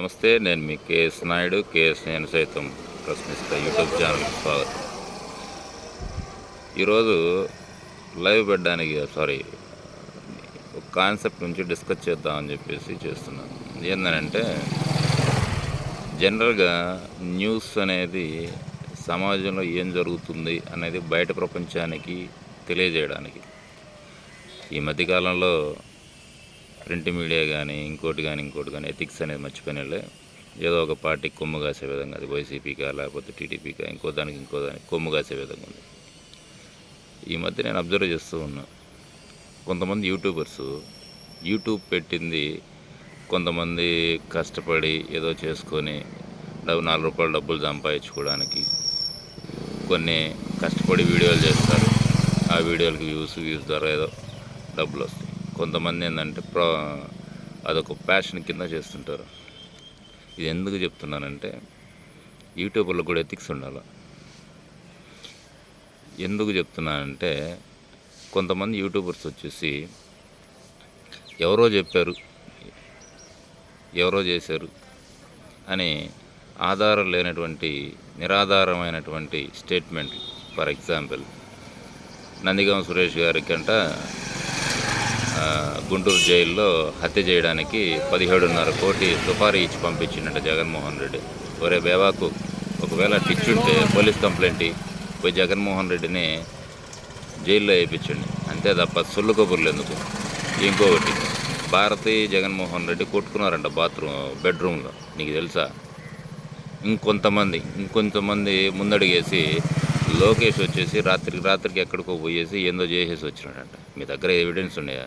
నమస్తే నేను మీ KS Naidu KS నేను సైతం ప్రశ్నిస్తా యూట్యూబ్ ఛానల్కి స్వాగతం. ఈరోజు లైవ్ పెట్టడానికి సారీ ఒక కాన్సెప్ట్ నుంచి డిస్కస్ చేద్దామని చెప్పేసి చేస్తున్నాను. ఏంటంటే జనరల్గా న్యూస్ అనేది సమాజంలో ఏం జరుగుతుంది అనేది బయట ప్రపంచానికి తెలియజేయడానికి. ఈ మధ్యకాలంలో ప్రింట్ మీడియా కానీ ఇంకోటి కానీ ఇంకోటి కానీ ఎథిక్స్ అనేది మర్చిపోయినలే ఏదో ఒక పార్టీ కొమ్ము కాసే విధంగా అది వైసీపీకా లేకపోతే టీడీపీకా ఇంకో దానికి ఇంకో దానికి కొమ్ము కాసే విధంగా ఉంది. ఈ మధ్య నేను అబ్జర్వ్ చేస్తూ ఉన్నా. కొంతమంది యూట్యూబర్స్ యూట్యూబ్ పెట్టింది కొంతమంది కష్టపడి ఏదో చేసుకొని డబ్బు నాలుగు రూపాయలు డబ్బులు సంపాదించుకోవడానికి. కొన్ని కష్టపడి వీడియోలు చేస్తారు. ఆ వీడియోలకి వ్యూస్ వ్యూస్ ద్వారా ఏదో డబ్బులు వస్తాయి కొంతమంది ఏంటంటే ప్రో అదొక ప్యాషన్ కింద చేస్తుంటారు. ఇది ఎందుకు చెప్తున్నానంటే యూట్యూబ్లో కూడా ఎథిక్స్ ఉండాలి? ఎందుకు చెప్తున్నానంటే కొంతమంది యూట్యూబర్స్ వచ్చేసి ఎవరో చెప్పారు ఎవరో చేశారు అని ఆధారం లేనటువంటి నిరాధారమైనటువంటి statement for example Nandigam Suresh గారికంట Guntur జైల్లో హత్య చేయడానికి పదిహేడున్నర కోటి సుపారీ ఇచ్చి పంపించిండట జగన్మోహన్ రెడ్డి. ఒరే బేవాకు ఒకవేళ టిచ్చుంటే పోలీస్ కంప్లైంట్ పోయి జగన్మోహన్ రెడ్డిని జైల్లో వేయించండి. అంతే తప్ప సొల్లు కబుర్లు ఎందుకు? ఇంకొకటి భారతి జగన్మోహన్ రెడ్డి కొట్టుకున్నారంట బాత్రూమ్ బెడ్రూమ్లో. నీకు తెలుసా? ఇంకొంతమంది ఇంకొంతమంది ముందడిగేసి లోకేష్ వచ్చేసి రాత్రికి రాత్రికి ఎక్కడికో పోయేసి ఏందో చేసేసి వచ్చినాడంట. మీ దగ్గర ఎవిడెన్స్ ఉన్నాయా?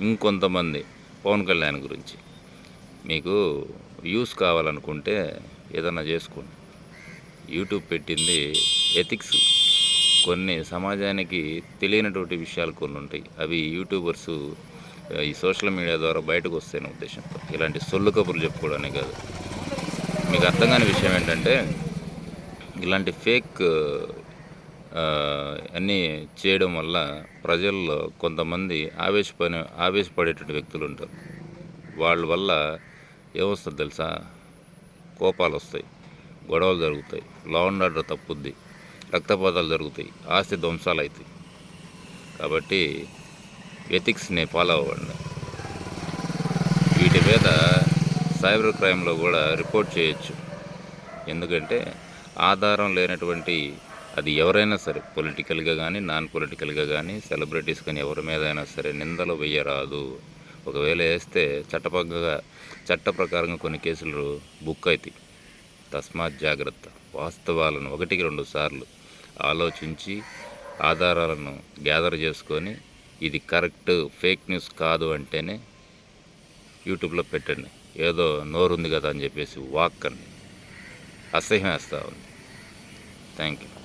ఇంకొంతమంది పవన్ కళ్యాణ్ గురించి. మీకు వ్యూస్ కావాలనుకుంటే ఏదన్నా చేసుకోండి. యూట్యూబ్ పెట్టింది ఎథిక్స్. కొన్ని సమాజానికి తెలియనటువంటి విషయాలు కొన్ని ఉంటాయి. అవి యూట్యూబర్స్ ఈ సోషల్ మీడియా ద్వారా బయటకు వస్తాయనే ఉద్దేశంతో. ఇలాంటి సొల్లు కబుర్లు చెప్పుకోవడానికి కాదు. మీకు అర్థం కాని విషయం ఏంటంటే ఇలాంటి ఫేక్ అన్నీ చేయడం వల్ల ప్రజల్లో కొంతమంది ఆవేశపడి ఆవేశపడేటువంటి వ్యక్తులు ఉంటారు. వాళ్ళ వల్ల ఏమొస్తుంది తెలుసా? కోపాలు వస్తాయి గొడవలు జరుగుతాయి లా అండ్ ఆర్డర్ తప్పుద్ది రక్తపాతాలు జరుగుతాయి ఆస్తి ధ్వంసాలు అవుతాయి కాబట్టి ఎథిక్స్ని ఫాలో అవ్వండి. వీటి మీద సైబర్ క్రైమ్లో కూడా రిపోర్ట్ చేయొచ్చు. ఎందుకంటే ఆధారం లేనటువంటి అది ఎవరైనా సరే పొలిటికల్గా కానీ నాన్ పొలిటికల్గా కానీ సెలబ్రిటీస్ కానీ ఎవరి మీద అయినా సరే నిందలు వేయరాదు. ఒకవేళ వేస్తే చట్టపరంగా చట్ట ప్రకారంగా కొన్ని కేసులు బుక్ అవుతాయి తస్మాత్ జాగ్రత్త. వాస్తవాలను ఒకటికి రెండు సార్లు ఆలోచించి ఆధారాలను గ్యాదర్ చేసుకొని ఇది కరెక్ట్ ఫేక్ న్యూస్ కాదు అంటేనే యూట్యూబ్లో పెట్టండి. ఏదో నోరుంది కదా అని చెప్పేసి వాక్ అండి అసహ్యం వేస్తూ ఉంది. Thank you